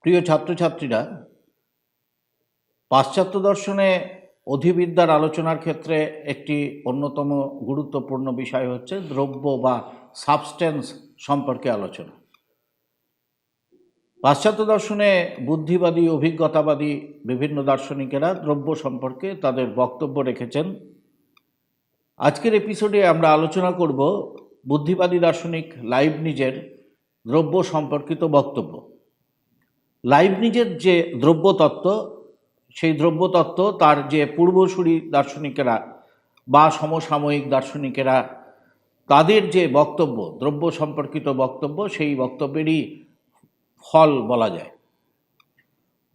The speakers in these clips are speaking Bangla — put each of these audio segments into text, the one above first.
প্রিয় ছাত্রছাত্রীরা, পাশ্চাত্য দর্শনে অধিবিদ্যার আলোচনার ক্ষেত্রে একটি অন্যতম গুরুত্বপূর্ণ বিষয় হচ্ছে দ্রব্য বা সাবস্টেন্স সম্পর্কে আলোচনা। পাশ্চাত্য দর্শনে বুদ্ধিবাদী, অভিজ্ঞতাবাদী বিভিন্ন দার্শনিকেরা দ্রব্য সম্পর্কে তাদের বক্তব্য রেখেছেন। আজকের এপিসোডে আমরা আলোচনা করব বুদ্ধিবাদী দার্শনিক লাইভ নিজের দ্রব্য সম্পর্কিত বক্তব্য। লাইভ নিজের যে দ্রব্যতত্ত্ব, সেই দ্রব্যতত্ত্ব তার যে পূর্বসূরি দার্শনিকেরা বা সমসাময়িক দার্শনিকেরা, তাদের যে বক্তব্য, দ্রব্য সম্পর্কিত বক্তব্য, সেই বক্তব্যেরই ফল বলা যায়।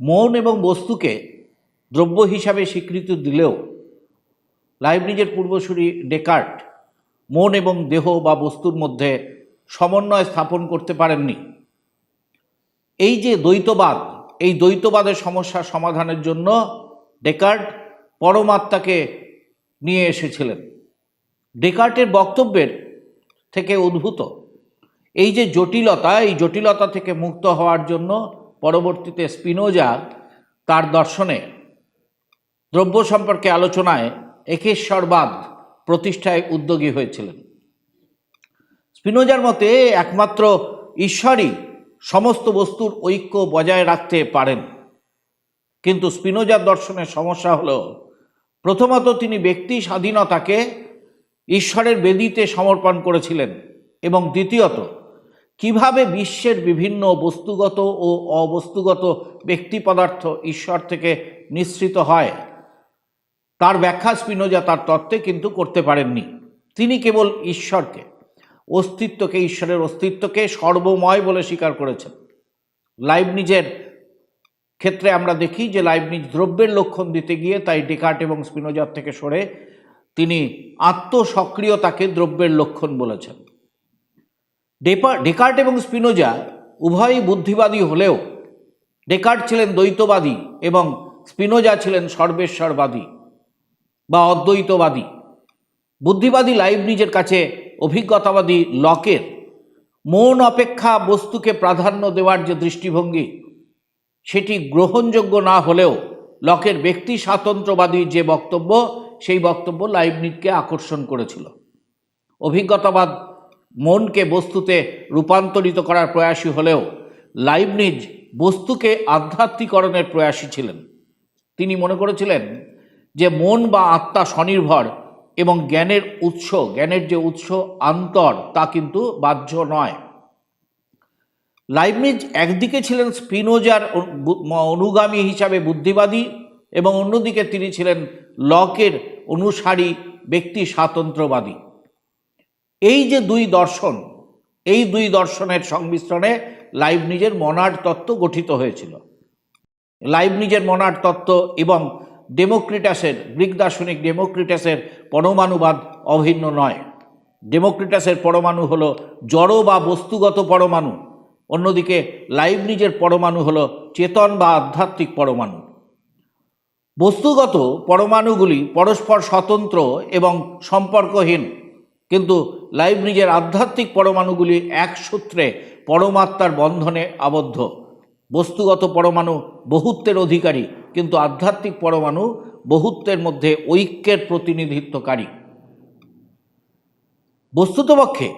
মন এবং বস্তুকে দ্রব্য হিসাবে স্বীকৃতি দিলেও লাইব্রিজের পূর্বসূরি ডেকার্ট মন এবং দেহ বা বস্তুর মধ্যে সমন্বয় স্থাপন করতে পারেননি। এই যে দ্বৈতবাদ, এই দ্বৈতবাদের সমস্যার সমাধানের জন্য ডেকার্ট পরমাত্মাকে নিয়ে এসেছিলেন। ডেকার্টের বক্তব্যের থেকে উদ্ভূত এই যে জটিলতা, এই জটিলতা থেকে মুক্ত হওয়ার জন্য পরবর্তীতে স্পিনোজা তার দর্শনে দ্রব্য সম্পর্কে আলোচনায় একেশ্বরবাদ প্রতিষ্ঠায় উদ্যোগী হয়েছিলেন। স্পিনোজার মতে একমাত্র ঈশ্বরই সমস্ত বস্তুর ঐক্য বজায় রাখতে পারেন। কিন্তু স্পিনোজার দর্শনের সমস্যা হল, প্রথমত তিনি ব্যক্তি স্বাধীনতাকে ঈশ্বরের বেদিতে সমর্পণ করেছিলেন এবং দ্বিতীয়ত, কীভাবে বিশ্বের বিভিন্ন বস্তুগত ও অবস্তুগত ব্যক্তি পদার্থ ঈশ্বর থেকে নিঃসৃত হয়। তার ব্যাখ্যা স্পিনোজা তার তত্ত্বে কিন্তু করতে পারেননি। তিনি কেবল ঈশ্বরকে, অস্তিত্বকে, ঈশ্বরের অস্তিত্বকে সর্বময় বলে স্বীকার করেছেন। লাইভ নিজের ক্ষেত্রে আমরা দেখি যে লাইভ নিজ দ্রব্যের লক্ষণ দিতে গিয়ে তাই ডেকার্ট এবং স্পিনোজার থেকে সরে তিনি আত্মসক্রিয়তাকে দ্রব্যের লক্ষণ বলেছেন। ডেপা, ডেকার্ট এবং স্পিনোজা উভয়ই বুদ্ধিবাদী হলেও ডেকার্ট ছিলেন দ্বৈতবাদী এবং স্পিনোজা ছিলেন সর্বেশ্বরবাদী। বা অদ্বৈতবাদী। বুদ্ধিবাদী লাইভ নিজের কাছে অভিজ্ঞতাবাদী লকের মন অপেক্ষা বস্তুকে প্রাধান্য দেওয়ার যে দৃষ্টিভঙ্গি, সেটি গ্রহণযোগ্য না হলেও লকের ব্যক্তি স্বাতন্ত্র্যবাদী যে বক্তব্য, সেই বক্তব্য লাইবনিজকে আকর্ষণ করেছিল। অভিজ্ঞতাবাদ মনকে বস্তুতে রূপান্তরিত করার প্রয়াসী হলেও লাইবনিজ বস্তুকে আধ্যাত্মিকরণের প্রয়াসী ছিলেন। তিনি মনে করেছিলেন যে মন বা আত্মা স্বনির্ভর এবং জ্ঞানের উৎস, জ্ঞানের যে উৎস আন্তর তা কিন্তু বাহ্য নয়। লাইবনিজ একদিকে ছিলেন স্পিনোজার অনুগামী হিসাবে বুদ্ধিবাদী এবং অন্যদিকে তিনি ছিলেন লকের অনুসারী ব্যক্তি স্বাতন্ত্র্যবাদী। এই যে দুই দর্শন, এই দুই দর্শনের সংমিশ্রণে লাইভ নিজের মনার তত্ত্ব গঠিত হয়েছিল। লাইভ নিজের মনার তত্ত্ব এবং ডেমোক্রিটাসের, গ্রিক দার্শনিক ডেমোক্রিটাসের পরমাণুবাদ অভিন্ন নয়। ডেমোক্রিটাসের পরমাণু হল জড় বা বস্তুগত পরমাণু। অন্যদিকে লাইভ নিজের পরমাণু হল চেতন বা আধ্যাত্মিক পরমাণু। বস্তুগত পরমাণুগুলি পরস্পর স্বতন্ত্র এবং সম্পর্কহীন, কিন্তু লাইভ নিজের আধ্যাত্মিক পরমাণুগুলি এক সূত্রে পরমাত্মার বন্ধনে আবদ্ধ। বস্তুগত পরমাণু বহুত্বের অধিকারী কিন্তু আধ্যাত্মিক পরমাণু বহুত্বের মধ্যে ঐক্যের প্রতিনিধিত্বকারী। বস্তুতপক্ষে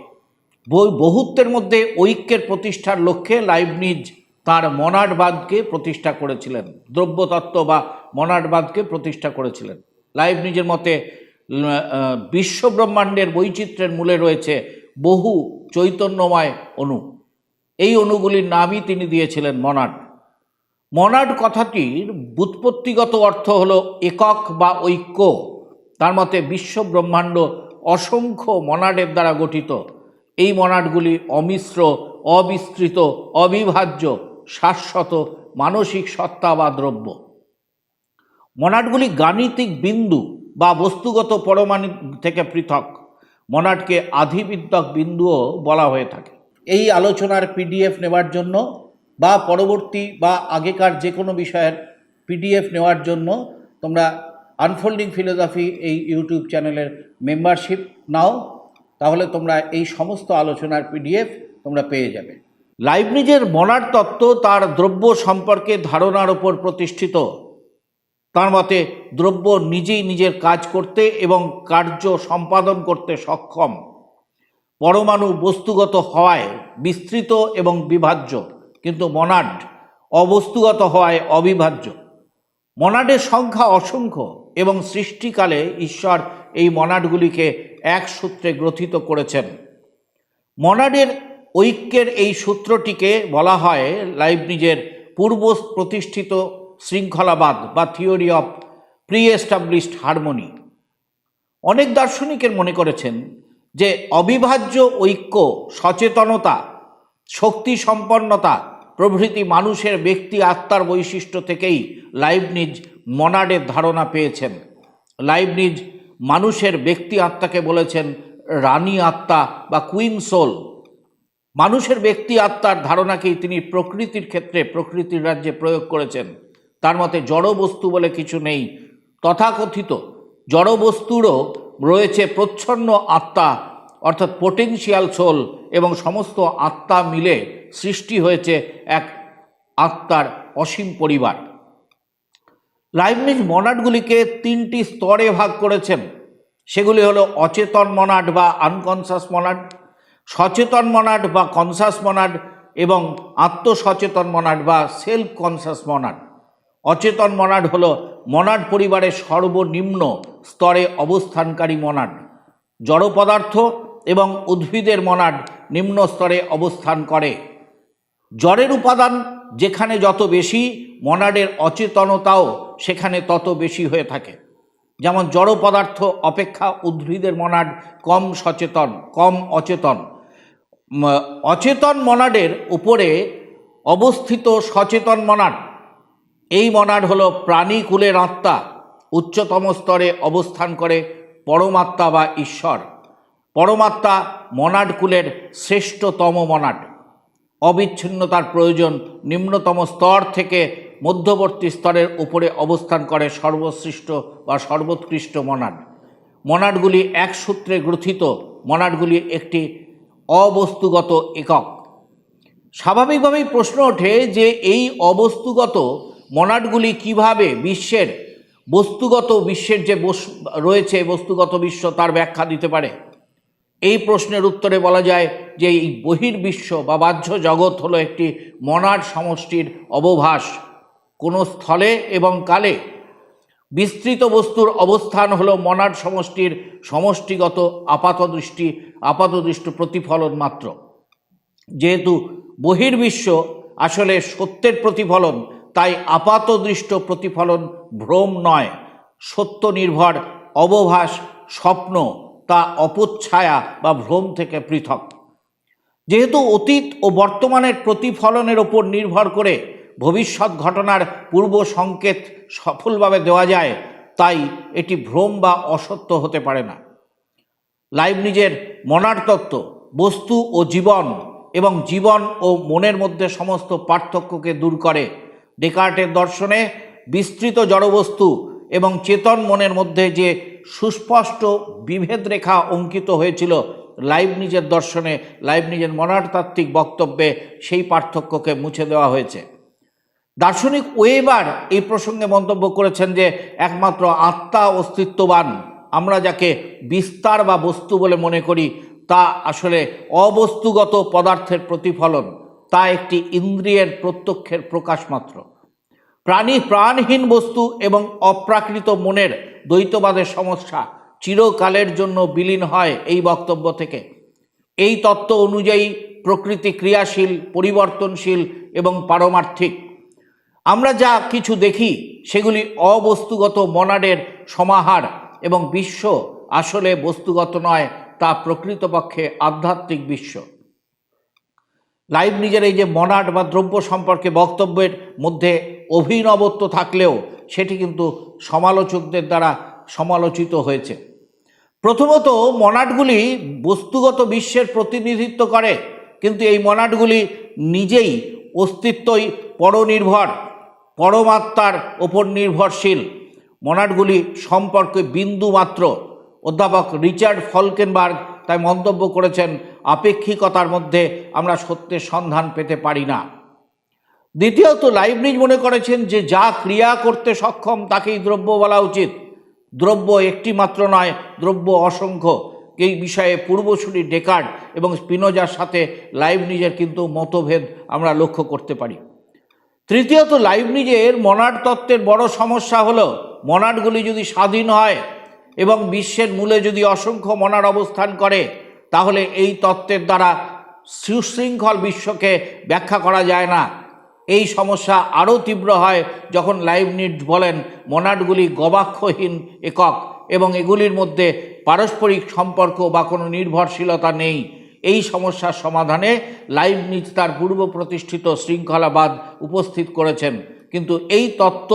বহুত্বের মধ্যে ঐক্যের প্রতিষ্ঠার লক্ষ্যে লাইবনিজ তার মনাডবাদকে প্রতিষ্ঠা করেছিলেন। দ্রব্যতত্ত্ব বা মনাডবাদকে প্রতিষ্ঠা করেছিলেন। লাইবনিজের মতে বিশ্বব্রহ্মাণ্ডের বৈচিত্র্যের মূলে রয়েছে বহু চৈতন্যময় অণু। এই অণুগুলির নামই তিনি দিয়েছিলেন মনাড। মনাড কথাটির বুৎপত্তিগত অর্থ হল একক বা ঐক্য। তার মতে বিশ্ব ব্রহ্মাণ্ড অসংখ্য মনাডের দ্বারা গঠিত। এই মনাডগুলি অমিশ্র, অবিস্তৃত, অবিভাজ্য, শাশ্বত, মানসিক সত্তা বা দ্রব্য। মনাডগুলি গাণিতিক বিন্দু বা বস্তুগত পরমাণু থেকে পৃথক। মনাডকে আধিবিদ্যক বিন্দুও বলা হয়ে থাকে। এই আলোচনার পিডিএফ নেওয়ার জন্য বা পরবর্তী বা আগেকার যে কোনো বিষয়ের পিডিএফ নেওয়ার জন্য তোমরা আনফোল্ডিং ফিলোসফি এই ইউটিউব চ্যানেলের মেম্বারশিপ নাও। তাহলে তোমরা এই সমস্ত আলোচনার পিডিএফ তোমরা পেয়ে যাবে। লাইবনিজের মনার তত্ত্ব তার দ্রব্য সম্পর্কে ধারণার ওপর প্রতিষ্ঠিত। তার মতে, দ্রব্য নিজেই নিজের কাজ করতে এবং কার্য সম্পাদন করতে সক্ষম। পরমাণু বস্তুগত হওয়ায় বিস্তৃত এবং বিভাজ্য। কিন্তু মনাড অবস্তুগত হওয়ায় অবিভাজ্য। মনাডের সংখ্যা অসংখ্য এবং সৃষ্টিকালে ঈশ্বর এই মনাডগুলিকে এক সূত্রে গ্রথিত করেছেন। মনাডের ঐক্যের এই সূত্রটিকে বলা হয় লাইবনিজের পূর্ব প্রতিষ্ঠিত শৃঙ্খলাবাদ বা theory of pre established harmony. অনেক দার্শনিকের মনে করেছেন যে অবিভাজ্য ঐক্য সচেতনতা শক্তি সম্পন্নতা প্রভৃতি মানুষের ব্যক্তি আত্মার বৈশিষ্ট্য থেকেই লাইবনিজ মনাডের ধারণা পেয়েছেন। লাইবনিজ মানুষের ব্যক্তি আত্মাকে বলেছেন রানী আত্মা বা কুইন সোল। মানুষের ব্যক্তি আত্মার ধারণাকেই তিনি প্রকৃতির ক্ষেত্রে, প্রকৃতির রাজ্যে প্রয়োগ করেছেন। তার মতে জড় বস্তু বলে কিছু নেই। তথাকথিত জড় বস্তুরও রয়েছে প্রচ্ছন্ন আত্মা, অর্থাৎ পোটেনশিয়াল সোল এবং সমস্ত আত্মা মিলে সৃষ্টি হয়েছে এক আত্মার অসীম পরিবার। লাইবনিজ মনাডগুলিকে তিনটি স্তরে ভাগ করেছেন। সেগুলি হলো অচেতন মনাড বা আনকনসাস মনাড সচেতন মনাড বা কনসাস মনাড এবং আত্মসচেতন মনাড বা সেলফ কনসাস মনাড অচেতন মনাড হলো মনাড পরিবারের সর্বনিম্ন স্তরে অবস্থানকারী মনাড জড় পদার্থ এবং উদ্ভিদের মনাড নিম্ন স্তরে অবস্থান করে। জ্বরের উপাদান যেখানে যত বেশি, মনাডের অচেতনতাও সেখানে তত বেশি হয়ে থাকে। যেমন জড় পদার্থ অপেক্ষা উদ্ভিদের মনাড কম সচেতন, কম অচেতন। অচেতন মনাডের উপরে অবস্থিত সচেতন মনাড, এই মনাড হলো প্রাণীকুলের আত্মা, উচ্চতম স্তরে অবস্থান করে পরমাত্মা বা ঈশ্বর। পরমাত্মা মনাড কুলের শ্রেষ্ঠতম মনাড। অবিচ্ছিন্নতার প্রয়োজন নিম্নতম স্তর থেকে মধ্যবর্তী স্তরের উপরে অবস্থান করে সর্বশ্রেষ্ঠ বা সর্বোৎকৃষ্ট মনাড। মনাডগুলি এক সূত্রে গ্রথিত মনাডগুলি একটি অবস্তুগত একক। স্বাভাবিকভাবেই প্রশ্ন ওঠে যে এই অবস্তুগত মনাডগুলি কীভাবে বিশ্বের বস্তুগত বিশ্বের যে রয়েছে, বস্তুগত বিশ্ব, তার ব্যাখ্যা দিতে পারে। এই প্রশ্নের উত্তরে বলা যায় যে এই বহির্বিশ্ব বা বাহ্য জগৎ হলো একটি মনাড সমষ্টির অবভাস। কোনো স্থলে এবং কালে বিস্তৃত বস্তুর অবস্থান হলো মনাড সমষ্টির সমষ্টিগত আপাতদৃষ্টি, আপাতদৃষ্ট প্রতিফলন মাত্র। যেহেতু বহির্বিশ্ব আসলে সত্যের প্রতিফলন, তাই আপাতদৃষ্ট প্রতিফলন ভ্রম নয়। সত্য নির্ভর, অবভাস, স্বপ্ন তা অপচ্ছায়া বা ভ্রম থেকে পৃথক। যেহেতু অতীত ও বর্তমানের প্রতিফলনের ওপর নির্ভর করে ভবিষ্যৎ ঘটনার পূর্ব সংকেত সফলভাবে দেওয়া যায়, তাই এটি ভ্রম বা অসত্য হতে পারে না। লাইবনিজের মনার তত্ত্ব, বস্তু ও জীবন এবং জীবন ও মনের মধ্যে সমস্ত পার্থক্যকে দূর করে। ডেকার্টের দর্শনে বিস্তৃত জড়বস্তু এবং চেতন মনের মধ্যে যে সুস্পষ্ট বিভেদ রেখা অঙ্কিত হয়েছিল লাইভ নিজের দর্শনে লাইভ নিজের মনারতাত্ত্বিক বক্তব্যে সেই পার্থক্যকে মুছে দেওয়া হয়েছে। দার্শনিক ওয়েবার এই প্রসঙ্গে মন্তব্য করেছেন যে, একমাত্র আত্মা অস্তিত্ববান, আমরা যাকে বিস্তার বা বস্তু বলে মনে করি, তা আসলে অবস্তুগত পদার্থের প্রতিফলন, তা একটি ইন্দ্রিয়ের প্রত্যক্ষের প্রকাশ মাত্র। প্রাণী প্রাণহীন বস্তু এবং অপ্রাকৃত মনের দ্বৈতবাদের সমস্যা চিরকালের জন্য বিলীন হয় এই বক্তব্য থেকে। এই তত্ত্ব অনুযায়ী প্রকৃতি ক্রিয়াশীল, পরিবর্তনশীল এবং পারমার্থিক। আমরা যা কিছু দেখি সেগুলি অবস্তুগত মনাডের সমাহার এবং বিশ্ব আসলে বস্তুগত নয় তা প্রকৃতপক্ষে আধ্যাত্মিক বিশ্ব। লাইভ নিজের এই যে মনাড বা দ্রব্য সম্পর্কে বক্তব্যের মধ্যে অভিনবত্ব থাকলেও সেটি কিন্তু সমালোচকদের দ্বারা সমালোচিত হয়েছে। প্রথমত মনাডগুলি বস্তুগত বিশ্বের প্রতিনিধিত্ব করে, কিন্তু এই মনাডগুলি নিজেই অস্তিত্বই পরনির্ভর, পরমাত্মার ওপর নির্ভরশীল। মনাডগুলি সম্পর্কে বিন্দু মাত্র। অধ্যাপক রিচার্ড ফলকেনবার্গ তাই মন্তব্য করেছেন, আপেক্ষিকতার মধ্যে আমরা সত্যের সন্ধান পেতে পারি না। দ্বিতীয়ত, লাইবনিজ মনে করেছেন যে যা ক্রিয়া করতে সক্ষম তাকেই দ্রব্য বলা উচিত। দ্রব্য একটি মাত্র নয়, দ্রব্য অসংখ্য। এই বিষয়ে পূর্বসূরি ডেকার্ড এবং স্পিনোজার সাথে লাইবনিজের কিন্তু মতভেদ আমরা লক্ষ্য করতে পারি। তৃতীয়ত, লাইবনিজের মনাড তত্ত্বের বড় সমস্যা হলো, মনাডগুলি যদি স্বাধীন হয় এবং বিশ্বের মূলে যদি অসংখ্য মনার অবস্থান করে, তাহলে এই তত্ত্বের দ্বারা সুশৃঙ্খল বিশ্বকে ব্যাখ্যা করা যায় না। এই সমস্যা আরও তীব্র হয় যখন লাইবনিজ বলেন, মনাডগুলি গবাক্ষহীন একক এবং এগুলির মধ্যে পারস্পরিক সম্পর্ক বা কোনো নির্ভরশীলতা নেই। এই সমস্যার সমাধানে লাইবনিজ তার পূর্ব প্রতিষ্ঠিত শৃঙ্খলাবাদ উপস্থিত করেছেন। কিন্তু এই তত্ত্ব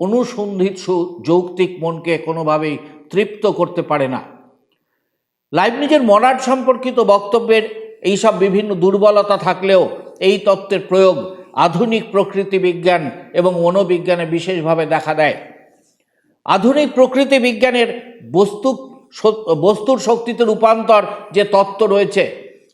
অনুসন্ধিৎসু যৌক্তিক মনকে কোনোভাবেই তৃপ্ত করতে পারে না। লাইবনিজের মনাড সম্পর্কিত বক্তব্যের এইসব বিভিন্ন দুর্বলতা থাকলেও এই তত্ত্বের প্রয়োগ আধুনিক প্রকৃতি বিজ্ঞান এবং মনোবিজ্ঞানে বিশেষভাবে দেখা দেয়। আধুনিক প্রকৃতি বিজ্ঞানের বস্তু বস্তুর শক্তিতে রূপান্তর যে তত্ত্ব রয়েছে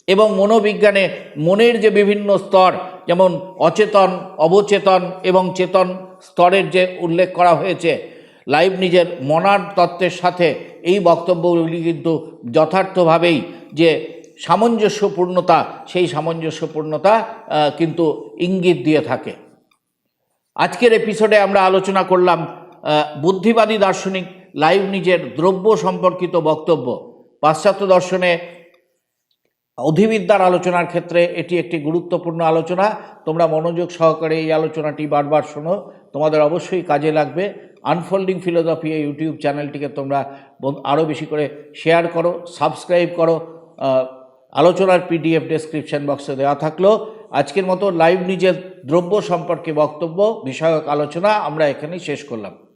এবং মনোবিজ্ঞানে মনের যে বিভিন্ন স্তর, যেমন অচেতন, অবচেতন এবং চেতন স্তরের যে উল্লেখ করা হয়েছে লাইভ নিজের মনার তত্ত্বের সাথে এই বক্তব্যগুলি কিন্তু যথার্থভাবেই যে সামঞ্জস্যপূর্ণতা, সেই সামঞ্জস্যপূর্ণতা কিন্তু ইঙ্গিত দিয়ে থাকে। আজকের এপিসোডে আমরা আলোচনা করলাম বুদ্ধিবাদী দার্শনিক লাইভ নিজের দ্রব্য সম্পর্কিত বক্তব্য। পাশ্চাত্য দর্শনে অধিবিদ্যার আলোচনার ক্ষেত্রে এটি একটি গুরুত্বপূর্ণ আলোচনা। তোমরা মনোযোগ সহকারে এই আলোচনাটি বারবার শোনো, তোমাদের অবশ্যই কাজে লাগবে। আনফোল্ডিং ফিলোসফি এই ইউটিউব চ্যানেলটিকে তোমরা আরও বেশি করে শেয়ার করো সাবস্ক্রাইব করো আলোচনার পিডিএফ ডেসক্রিপশন বক্সে দেওয়া থাকল। আজকের মতো লাইভ নিজের দ্রব্য সম্পর্কে বক্তব্য, বিষয়ক আলোচনা আমরা এখানেই শেষ করলাম।